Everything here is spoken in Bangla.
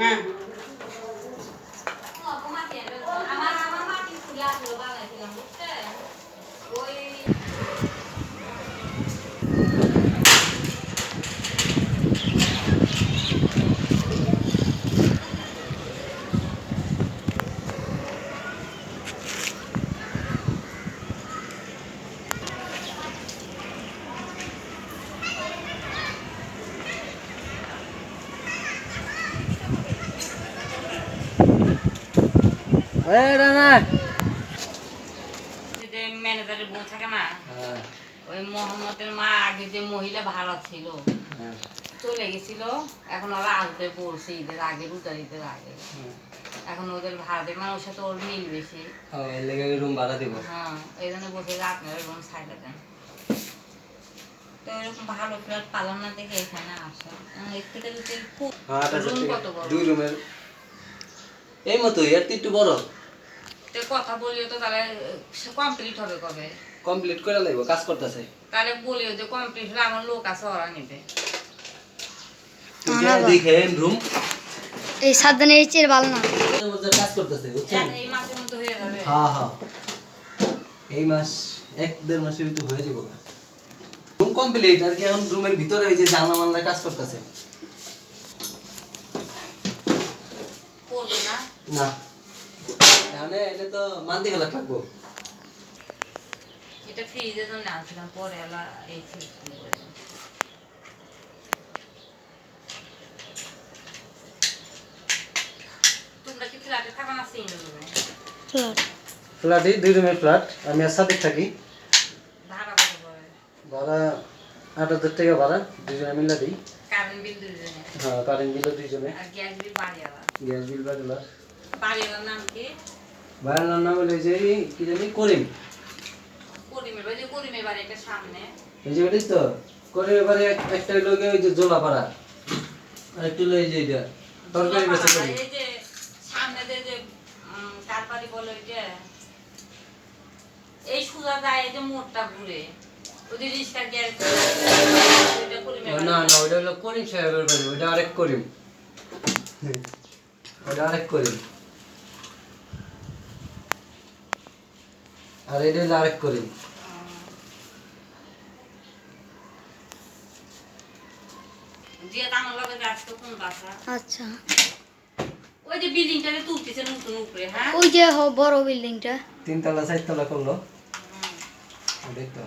mm ম্যানেজারের বউ থাকে না হ্যাঁ। ওই মোহাম্মদের মা আগে যে মহিলা ভাড়া ছিল হ্যাঁ। চলে গেছিল এখন ওরা আসবে বলছে ঈদের আগে রোজার ঈদের আগে। এখন ওদের ভাড়া দেবে মানে ওর সাথে ওর মিল বেশি। ও এর লেগে রুম ভাড়া দিব। হ্যাঁ এই জন্য বসে যে আপনারা রুম সাইডে দেন। তো এরকম ভালো ফ্ল্যাট পালন না দেখে এখানে আসা এর থেকে যদি রুম কত বড়? দুই রুমের এই মতো এর একটু বড়। তো কথা বলিও তো তাহলে কমপ্লিট হবে কবে? কমপ্লিট করে লাগবো কাজ করতেছে। তাহলে বলিও যে কমপ্লিট হলে আমার লোক আছে ওরা নিবে। দেখে রুম। এই সাবধানের চেয়ে ভালো না। কাজ করতেছে বুঝছেন? এই মাসের মধ্যে হয়ে যাবে। হ্যাঁ হ্যাঁ এই মাস এক দেড় মাসের ভিতরে হয়ে যাব রুম কমপ্লিট আর কি এখন রুমের ভিতরে এই যে জানলা মানলা কাজ করতেছে। করবে না। না তাহলে এটা তো মানতে গেলে থাকব। এটা ফ্রিজের জন্য আনছিলাম পরে এলা এই ফ্রিজ তোমরা কি ফ্ল্যাটে থাকো না সিঙ্গেল রুমে? ফ্ল্যাট। ফ্ল্যাটই দুই রুমের ফ্ল্যাট আমি আর সাথে থাকি। ভাড়া কত পড়ে? ভাড়া আট হাজার টাকা ভাড়া দুজনে মিলে দিই। কারেন্ট বিল দুজনে? হ্যাঁ কারেন্ট আর গ্যাস বিল বাড়িওয়ালা গ্যাস বিল বাড়িওয়ালার নাম কি? ভাড়ার নাম হলো যে এই কি জানি করিম। করিমের বাড়ি করিমের বাড়ি একটা সামনে। এই যে ওটাই তো? করিম এবারে একটা লোকে ওই যে জোলাপাড়া। আর একটু লই যে এটা তরকারি বেঁচে করি এই যে সামনে যে যে উম, বলে যে এই সুজা যায় এই যে মোড়টা ঘুরে। ওই যে রিক্সা গ্যাস ওইটা করিমের ও বাড়ি। না না হলো করিম সাহেবের বাড়ি ওইটা আরেক করিম। ওইটা আরেক করিম। আর এটা হলো আরেক করিম। দিয়ে আমার লগে যাস তো কোন বাসা? আচ্ছা। ওই যে বিল্ডিংটাতে তুলতেছে নতুন উপরে হ্যাঁ? ওই যে হ- বড় বিল্ডিংটা। তিনতলা চারতলা করল। দেখতো।